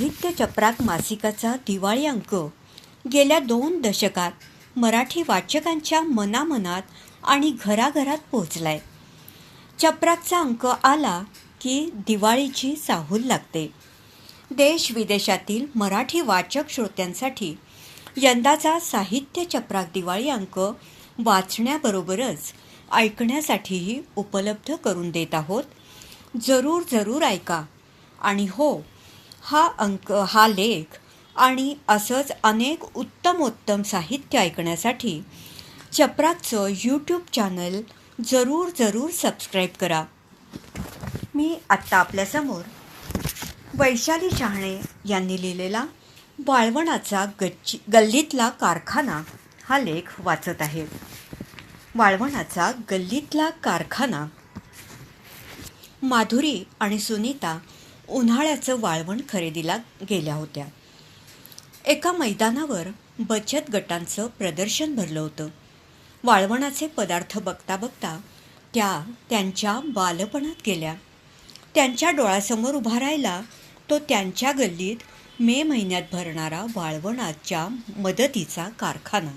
साहित्य चपराक मासिकाचा दिवाळी अंक. गेल्या दोन दशकात मराठी वाचकांच्या मनामनात आणि घराघरात पोहोचलाय. चपराकचा अंक आला की दिवाळीची चाहूल लागते. देश विदेशातील मराठी वाचक श्रोत्यांसाठी यंदाचा साहित्य चपराक दिवाळी अंक वाचण्याबरोबरच ऐकण्यासाठीही उपलब्ध करून देत आहोत. जरूर जरूर ऐका. आणि हो हा अंक हा लेख आणि असंच अनेक उत्तमोत्तम साहित्य ऐकण्यासाठी चपराकचं यूट्यूब चॅनल जरूर जरूर सबस्क्राईब करा. मी आत्ता आपल्यासमोर वैशाली शहाणे यांनी लिहिलेला वाळवणाचा गच्ची गल्लीतला कारखाना हा लेख वाचत आहे. वाळवणाचा गल्लीतला कारखाना. माधुरी आणि सुनीता उन्हाळ्याचं वाळवण खरेदीला गेल्या होत्या. एका मैदानावर बचत गटांचं प्रदर्शन भरलं होतं. वाळवणाचे पदार्थ बघता बघता त्या त्यांच्या बालपणात गेल्या. त्यांच्या डोळ्यासमोर उभा राहिला तो त्यांच्या गल्लीत मे महिन्यात भरणारा वाळवणाच्या मदतीचा कारखाना.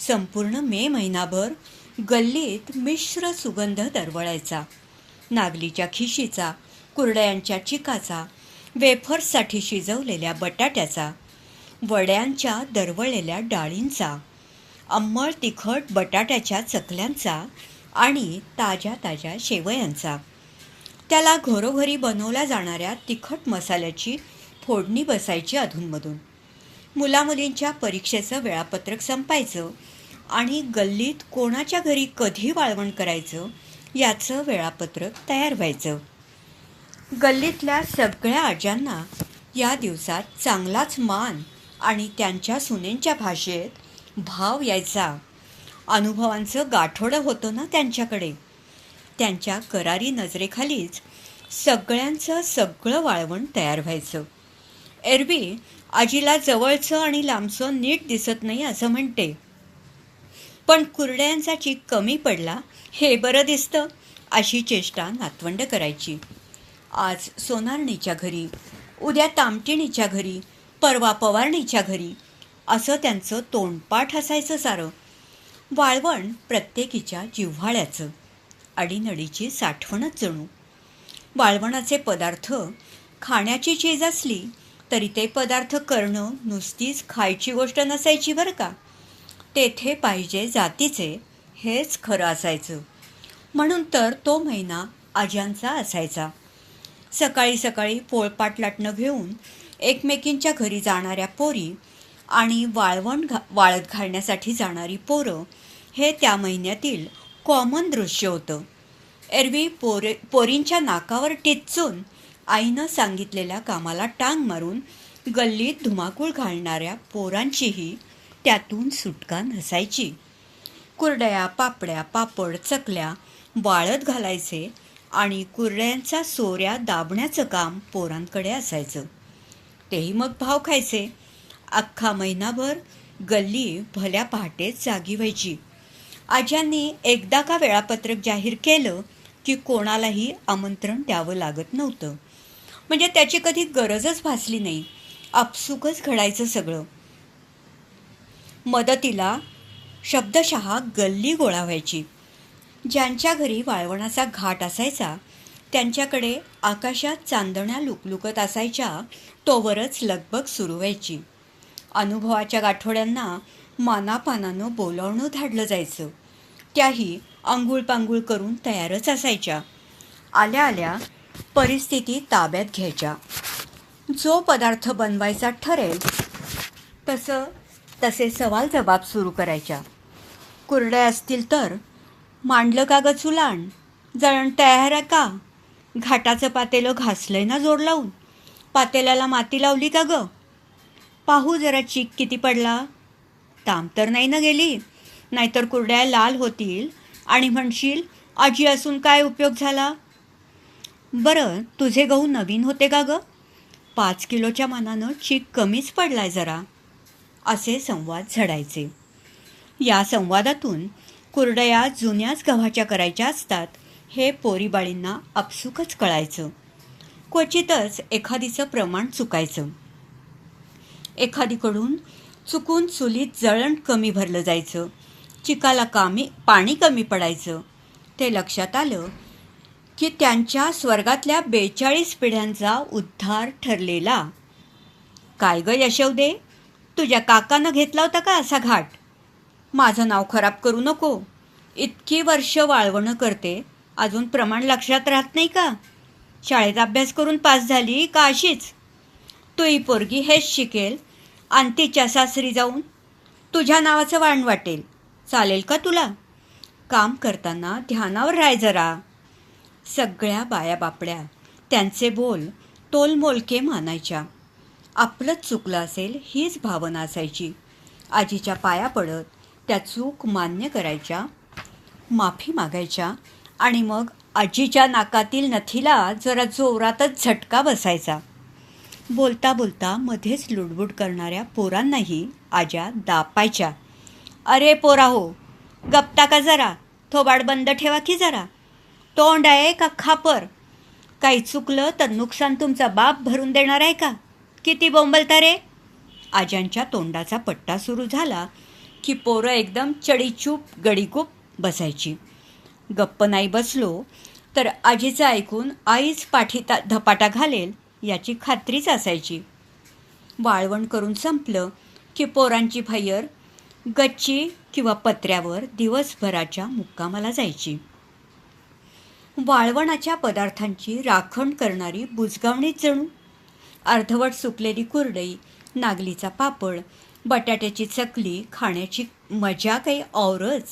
संपूर्ण मे महिनाभर गल्लीत मिश्र सुगंध दरवळायचा. नागलीच्या खिशीचा कुरडयांच्या चिकाचा वेफर्ससाठी शिजवलेल्या बटाट्याचा वड्यांच्या दरवळलेल्या डाळींचा अंमळ तिखट बटाट्याच्या चकल्यांचा आणि ताज्या ताज्या शेवयांचा. त्याला घरोघरी बनवल्या जाणाऱ्या तिखट मसाल्याची फोडणी बसायची अधूनमधून. मुलामुलींच्या परीक्षेचं वेळापत्रक संपायचं आणि गल्लीत कोणाच्या घरी कधी वाळवण करायचं याचं वेळापत्रक तयार व्हायचं. गल्लीतल्या सगळ्या आज्यांना या दिवसात चांगलाच मान आणि त्यांच्या सुनेंच्या भाषेत भाव यायचा. अनुभवांचं गाठोडं होतं ना त्यांच्याकडे. त्यांच्या करारी नजरेखालीच सगळ्यांचं सगळं वाळवण तयार व्हायचं. एरवी आजीला जवळचं आणि लांबचं नीट दिसत नाही असं म्हणते. पण कुरड्यांचा चीक कमी पडला हे बरं दिसतं अशी चेष्टा नातवंड करायची. आज सोनारणीच्या घरी उद्या तामटिणीच्या घरी परवा पवारणीच्या घरी असं त्यांचं तोंडपाठ असायचं सारं. वाळवण प्रत्येकीच्या जिव्हाळ्याचं अडीनडीची साठवणच जणू. वाळवणाचे पदार्थ खाण्याची चीज असली तरी ते पदार्थ करणं नुसतीच खायची गोष्ट नसायची बरं का? तेथे पाहिजे जातीचे हेच खरं असायचं. म्हणून तर तो महिना आज्यांचा असायचा. सकाळी सकाळी पोळपाट लाटणं घेऊन एकमेकींच्या घरी जाणाऱ्या पोरी आणि वाळवण घा वाळत घालण्यासाठी जाणारी पोरं हे त्या महिन्यातील कॉमन दृश्य होतं. एरवी पोरे पोरींच्या नाकावर टिचून आईनं सांगितलेल्या कामाला टांग मारून गल्लीत धुमाकूळ घालणाऱ्या पोरांचीही त्यातून सुटका नसायची. कुरड्या पापड्या पापड चकल्या वाळत घालायचे आणि कुरड्यांचा सोऱ्या दाबण्याचं काम पोरांकडे असायचं. तेही मग भाव खायचे. अख्खा महिनाभर गल्ली भल्या पहाटेच जागी व्हायची. आज्यांनी एकदा का वेळापत्रक जाहीर केलं की कोणालाही आमंत्रण द्यावं लागत नव्हतं. म्हणजे त्याची कधी गरजच भासली नाही. आपसुकच घडायचं सगळं. मदतीला शब्दशः गल्ली गोळा व्हायची. ज्यांच्या घरी वाळवणाचा घाट असायचा त्यांच्याकडे आकाशात चांदण्या लुकलुकत असायच्या तोवरच लगबग सुरू व्हायची. अनुभवाच्या गाठोड्यांना मानापानानं बोलावणं धाडलं जायचं. त्याही आंघोळ पांघोळ करून तयारच असायच्या. आल्या आल्या परिस्थिती ताब्यात घ्यायच्या. जो पदार्थ बनवायचा ठरेल तसं तसे सवाल जबाब सुरू करायच्या. कुरड्या असतील तर मांडलं का ग चुलाण जळण तयार आहे का? घाटाचं पातेलं घासलंय ना जोड लावून? पातेल्याला माती लावली का ग? पाहू जरा चीक किती पडला. ताम तर नाही ना गेली. नाहीतर कुरड्या लाल होतील आणि म्हणशील आजी असून काय उपयोग झाला? बरं तुझे गहू नवीन होते का ग? पाच किलोच्या मानानं चीक कमीच पडलाय जरा. असे संवाद झडायचे. या संवादातून कुरडया जुन्याच गव्हाच्या करायच्या असतात. हे पोरीबाळींना आपसुकच कळायचं. क्वचितच एखादीचं प्रमाण चुकायचं. एखादीकडून चुकून चुलीत जळण कमी भरलं जायचं. चिकाला कामी पाणी कमी पडायचं. ते लक्षात आलं की त्यांच्या स्वर्गातल्या बेचाळीस पिढ्यांचा उद्धार ठरलेला. काय ग यशवदे? तुझ्या काकानं घेतला होता का असा घाट? माझं नाव खराब करू नको. इतकी वर्ष वाळवणं करते. अजून प्रमाण लक्षात राहत नाही का? शाळेत अभ्यास करून पास झाली का अशीच? तू ही पोरगी हेच शिकेल आणि तिच्या सासरी जाऊन तुझ्या नावाचं वाण वाटेल. चालेल का तुला? काम करताना ध्यानावर राह जरा. सगळ्या बाया बापड्या त्यांचे बोल तोलमोलके मानायच्या. आपलंच चुकलं असेल हीच भावना असायची. आजीच्या पाया पडत त्या चूक मान्य करायच्या माफी मागायच्या आणि मग आजीच्या नाकातील नथीला जरा जोरातच झटका बसायचा. बोलता बोलता मध्येच लुडबुड करणाऱ्या पोरांनाही आज्या दापायच्या. अरे पोरा हो गप्ता का जरा? थोबाड बंद ठेवा की जरा? तोंड आहे का खापर? काही चुकलं तर नुकसान तुमचा बाप भरून देणार आहे का? किती बोंबलता रे? आज्यांच्या तोंडाचा पट्टा सुरू झाला की पोरं एकदम चडीचूप गडीकूप बसायची. गप्प नाही बसलो तर आजीचं ऐकून आईच पाठीता धपाटा घालेल याची खात्रीच असायची. वाळवण करून संपलं की पोरांची भैयर गच्ची किंवा पत्र्यावर दिवसभराच्या मुक्कामाला जायची. वाळवणाच्या पदार्थांची राखण करणारी बुजगावणीच जणू. अर्धवट सुकलेली कुरडई नागलीचा पापड बटाट्याची चकली खाण्याची मजा काही औरच.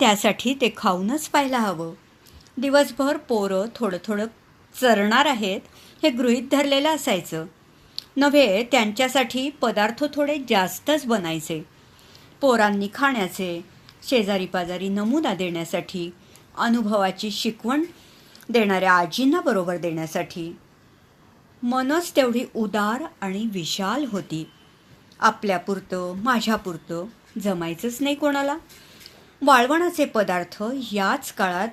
त्यासाठी ते खाऊनच पाहायला हवं. दिवसभर पोरं थोडं थोडं चरणार आहेत हे गृहीत धरलेलं असायचं. नव्हे त्यांच्यासाठी पदार्थ थोडे जास्तच बनायचे. पोरांनी खाण्याचे शेजारी पाजारी नमुना देण्यासाठी अनुभवाची शिकवण देणाऱ्या आजींना बरोबर देण्यासाठी. मनच तेवढी उदार आणि विशाल होती. आपल्यापुरतं माझ्यापुरतं जमायचंच नाही कोणाला. वाळवणाचे पदार्थ याच काळात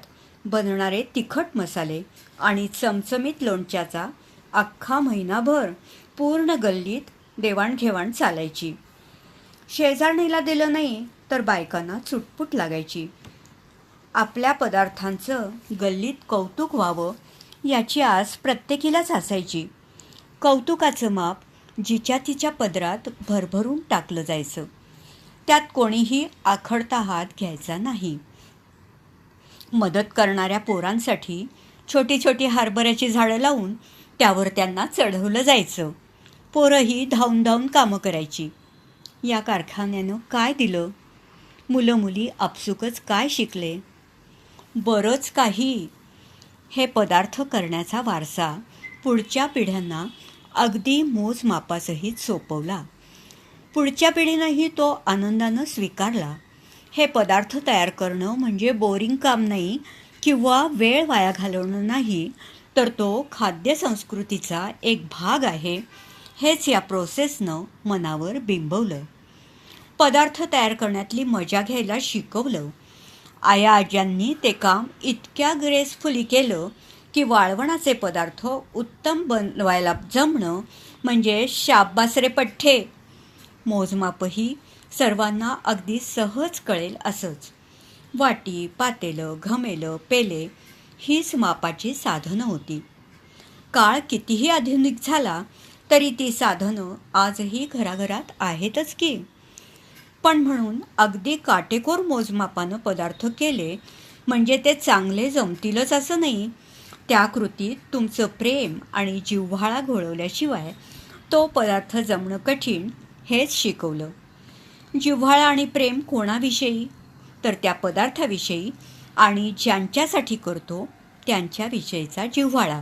बनणारे तिखट मसाले आणि चमचमीत लोणच्याचा अख्खा महिनाभर पूर्ण गल्लीत देवाणघेवाण चालायची. शेजारणीला दिलं नाही तर बायकांना चुटपुट लागायची. आपल्या पदार्थांचं गल्लीत कौतुक व्हावं याची आस प्रत्येकीलाच असायची. कौतुकाचं माप जिच्या तिच्या पदरात भरभरून टाकलं जायचं. त्यात कोणीही आखडता हात घ्यायचा नाही. मदत करणाऱ्या पोरांसाठी छोटी छोटी हरभऱ्याची झाडं लावून त्यावर त्यांना चढवलं जायचं. पोरंही धावून धावून कामं करायची. या कारखान्यानं काय दिलं? मुलं मुली आपसुकच काय शिकले? बरंच काही. हे पदार्थ करण्याचा वारसा पुढच्या पिढ्यांना अगदी मोजमापासहित सोपवला. पुढच्या पिढीनंही तो आनंदानं स्वीकारला. हे पदार्थ तयार करणं म्हणजे बोरिंग काम नाही किंवा वेळ वाया घालवणं नाही तर तो खाद्य संस्कृतीचा एक भाग आहे. हेच या प्रोसेसनं मनावर बिंबवलं. पदार्थ तयार करण्यातली मजा घ्यायला शिकवलं. आया आज्यांनी ते काम इतक्या ग्रेसफुली केलं की वाळवणाचे पदार्थ उत्तम बनवायला जमणं म्हणजे शाब्बासरे पठ्ठे. मोजमापही सर्वांना अगदी सहज कळेल असंच. वाटी पातेलं घमेलं पेले हीच मापाची साधनं होती. काळ कितीही आधुनिक झाला तरी ती साधनं आजही घराघरात आहेतच की. पण म्हणून अगदी काटेकोर मोजमापानं पदार्थ केले म्हणजे ते चांगले जमतीलच असं नाही. त्या कृतीत तुमचं प्रेम आणि जिव्हाळा घोळवल्याशिवाय तो पदार्थ जमणं कठीण हेच शिकवलं. जिव्हाळा आणि प्रेम कोणाविषयी? तर त्या पदार्थाविषयी आणि ज्यांच्यासाठी करतो त्यांच्याविषयीचा जिव्हाळा.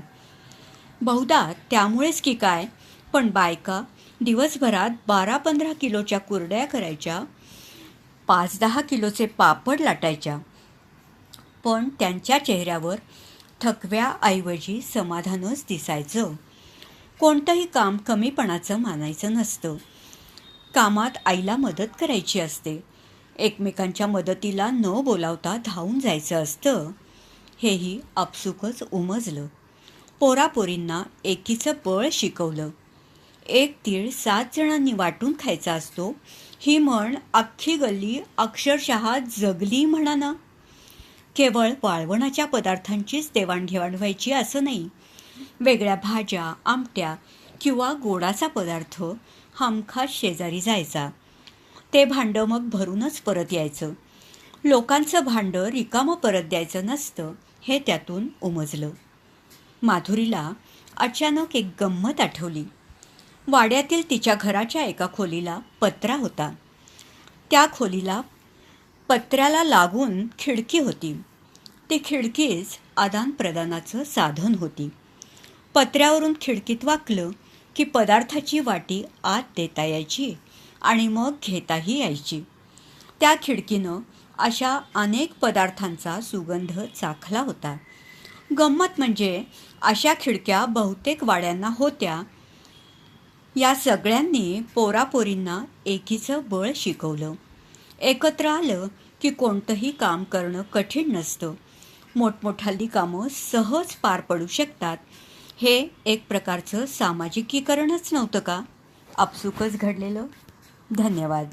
बहुधा त्यामुळेच की काय? पण बायका दिवसभरात बारा पंधरा किलोच्या कुरड्या करायच्या पाच दहा किलोचे पापड लाटायच्या. पण त्यांच्या चेहऱ्यावर थकव्याऐवजी समाधानच दिसायचं. कोणतंही काम कमीपणाचं मानायचं नसतं. कामात आईला मदत करायची असते. एकमेकांच्या मदतीला न बोलावता धावून जायचं असतं. हेही आपसुकच उमजलं. पोरापोरींना एकीचं बळ शिकवलं. एक तीळ सात जणांनी वाटून खायचा असतो. ही म्हण अख्खी गल्ली अक्षरशः जगली म्हणा ना केवळ वाळवणाच्या पदार्थांचीच देवाणघेवाण व्हायची असं नाही. वेगळ्या भाज्या आमट्या किंवा गोडाचा पदार्थ हमखास शेजारी जायचा. ते भांडं मग भरूनच परत यायचं. लोकांचं भांडं रिकामं परत द्यायचं नसतं हे त्यातून उमजलं. माधुरीला अचानक एक गंमत आठवली. वाड्यातील तिच्या घराच्या एका खोलीला पत्रा होता. त्या खोलीला पत्र्याला लागून खिडकी होती. ती खिडकीच आदानप्रदानाचं साधन होती. पत्र्यावरून खिडकीत वाकलं की पदार्थाची वाटी आत देता यायची आणि मग घेताही यायची. त्या खिडकीनं अशा अनेक पदार्थांचा सुगंध चाखला होता. गंमत म्हणजे अशा खिडक्या बहुतेक वाड्यांना होत्या. या सगळ्यांनी पोरापोरींना एकीचं बळ शिकवलं. एकत्र आलं की कोणतंही काम करणं कठीण नसतं. मोठमोठाली कामं सहज पार पडू शकतात. हे एक प्रकारचं सामाजिकीकरणच नव्हतं का? आपसुकच घडलेलं? धन्यवाद.